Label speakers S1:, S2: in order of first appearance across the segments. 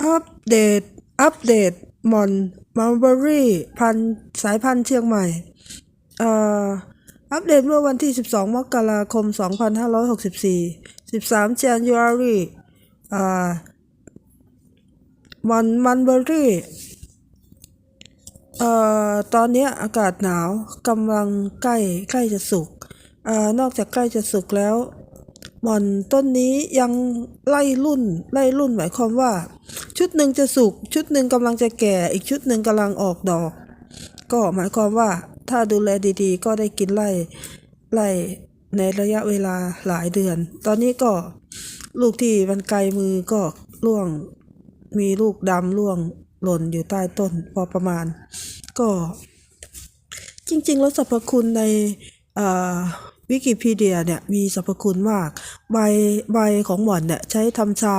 S1: อัปเดต อัปเดตหมอนมัลเบอรี่พันสายพันธุ์เชียงใหม่เอ่ออัปเดตเมื่อวันที่ 12 มกราคม 2564 13 January อ่ามันมันเบอรี่เอ่อตอนนี้อากาศหนาวกำลังใกล้ใกล้จะสุกเอ่อนอกจากใกล้จะสุกแล้วหม่อนต้นนี้ยังไล่รุ่นไล่รุ่นหมายความว่า ชุดหนึ่งจะสุกชุดหนึ่งกำลังจะแก่ อีกชุดหนึ่งกำลังออกดอก ก็หมายความว่าถ้าดูแลดีๆ ก็ได้กินไล่ไล่ในระยะเวลาหลายเดือน ตอนนี้ก็ลูกที่มันไกลมือก็ร่วงมีลูกดำร่วงหล่นอยู่ใต้ต้นพอประมาณ ก็จริงๆ แล้วสรรพคุณใน วิกิพีเดียเนี่ยมีสรรพคุณมาก ใบใบของหม่อนเนี่ยใช้ทำชา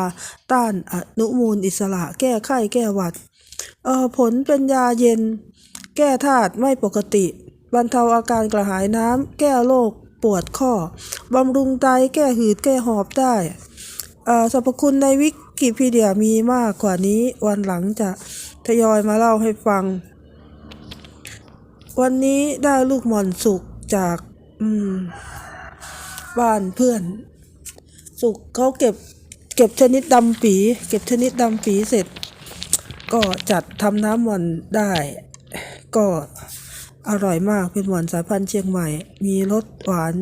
S1: ต้านอนุมูลอิสระ แก้ไข้แก้หวัดเอ่อผลเป็นยาเย็น แก้ธาตุไม่ปกติ บรรเทาอาการกระหายน้ำแก้โรคปวดข้อบำรุงไตแก้หืดแก้หอบได้เออสรรพคุณในวิกิพีเดียมีมากกว่านี้วันหลังจะทยอยมาเล่าให้ฟัง วันนี้ได้ลูกหม่อนสุกจาก อืม บ้านเพื่อน สุกเขาเก็บ เก็บชนิดดำปี เก็บชนิดดำปีเสร็จ ก็จัดทำน้ำหม่อนได้ ก็อร่อยมากเป็นหม่อนสายพันธุ์เชียงใหม่ มีรสหวาน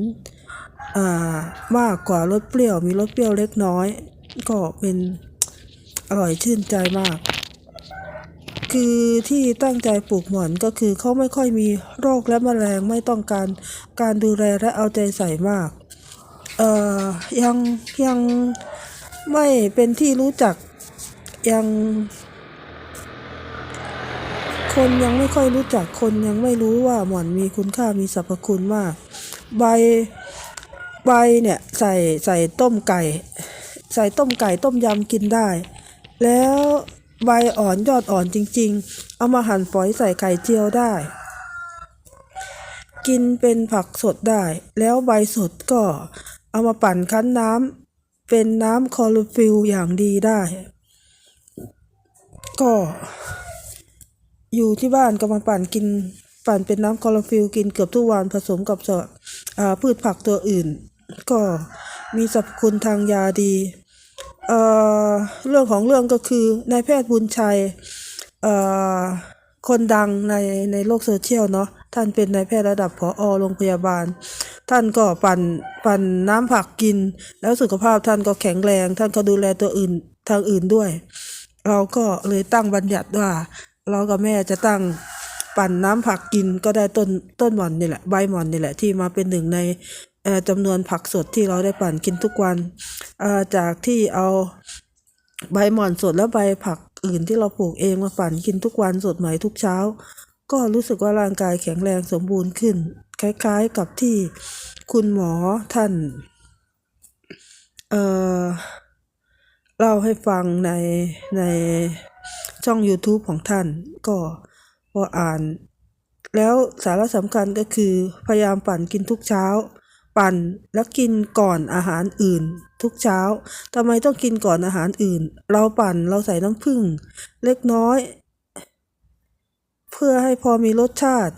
S1: อ่ามากกว่ารสเปรี้ยว มีรสเปรี้ยวเล็กน้อย ก็เป็นอร่อยชื่นใจมาก คือที่ตั้งใจปลูกหม่อนก็คือเขาไม่ค่อยมีโรคและแมลงไม่ต้องการการดูแลและเอาใจใส่มาก เอ่อยังยังไม่เป็นที่รู้จักยังคนยังไม่ค่อยรู้จักคนยังไม่รู้ว่าหม่อนมีคุณค่ามีสรรพคุณมาก ใบใบเนี่ยใส่ใส่ต้มไก่ ใส่ต้มไก่ต้มยำกินได้ แล้ว ใบอ่อนยอดอ่อนจริงๆ เอามาหั่นฝอยใส่ไข่เจียวได้ กินเป็นผักสดได้ แล้วใบสดก็ เอามาปั่นคั้นน้ำเป็นน้ำคลอโรฟิลอย่างดีได้ ก็ อยู่ที่บ้านก็มาปั่นกินปั่นเป็นน้ำคลอโรฟิลกินเกือบทุกวันผสมกับสอ่าพืชผักตัวอื่น ก็มีสรรพคุณทางยาดี เอ่อเรื่องของเรื่องก็คือนายแพทย์บุญชัยเอ่อคนดังในในโลกโซเชียลเนาะท่านเป็นนายแพทย์ระดับผอโรงพยาบาล ท่านก็ปั่นปั่นน้ำผักกิน แล้วสุขภาพท่านก็แข็งแรง ท่านก็ดูแลตัวอื่นทางอื่นด้วย เราก็เลยตั้งบัญญัติว่า เรากับแม่จะตั้งปั่นน้ำผักกินก็ได้ต้นต้นหม่อนนี่แหละใบหม่อนนี่แหละที่มาเป็นหนึ่งในจำนวนผักสดที่เราได้ปั่นกินทุกวัน จากที่เอาใบหม่อนสดและใบผักอื่นที่เราปลูกเองมาปั่นกินทุกวันสดใหม่ทุกเช้า ก็รู้สึกว่าร่างกายแข็งแรงสมบูรณ์ขึ้น คล้ายๆกับที่คุณหมอท่านเอ่อเล่าให้ฟังในในช่อง YouTube ของท่าน ก็พออ่าน แล้วสาระสำคัญก็คือพยายามปั่นกินทุกเช้า ปั่นแล้วกินก่อนอาหารอื่น ทุกเช้าทำไมต้องกินก่อนอาหารอื่น เราปั่นเราใส่น้ำผึ้งเล็กน้อย เพื่อให้พอมีรสชาติ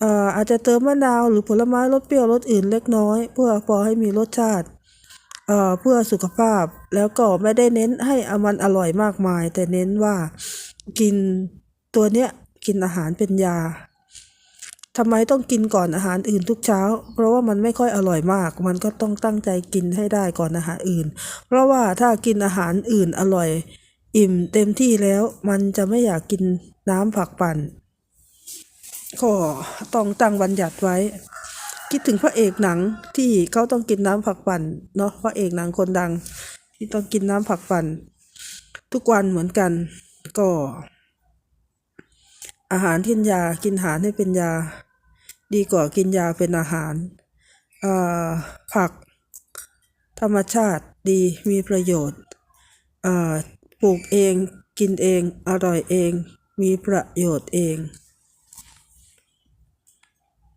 S1: เอ่ออาจจะเติมมะนาวหรือผลไม้รสเปรี้ยวรสอื่นเล็กน้อย เพื่อพอให้มีรสชาติเอ่อเพื่อสุขภาพแล้วก็ไม่ได้เน้นให้อมันอร่อยมากมาย แต่เน้นว่ากินตัวเนี้ยกินอาหารเป็นยา ทำไมต้องกินก่อนอาหารอื่นทุกเช้า เพราะว่ามันไม่ค่อยอร่อยมาก มันก็ต้องตั้งใจกินให้ได้ก่อนอาหารอื่น เพราะว่าถ้ากินอาหารอื่นอร่อย อิ่มเต็มที่แล้วมันจะไม่อยากกินน้ำผักปั่นก็ต้องตั้งบัญญัติไว้ คิดถึงพระเอกหนังที่เขาต้องกินน้ำผักปั่นเนาะพระเอกหนังคนดัง ที่ต้องกินน้ำผักปั่นทุกวันเหมือนกันก็อาหารที่ยากินอาหารให้เป็นยา ดีกว่ากินยาเป็นอาหารผัก ธรรมชาติดีมีประโยชน์ปลูกเองกินเอง อร่อยเอง มีประโยชน์เอง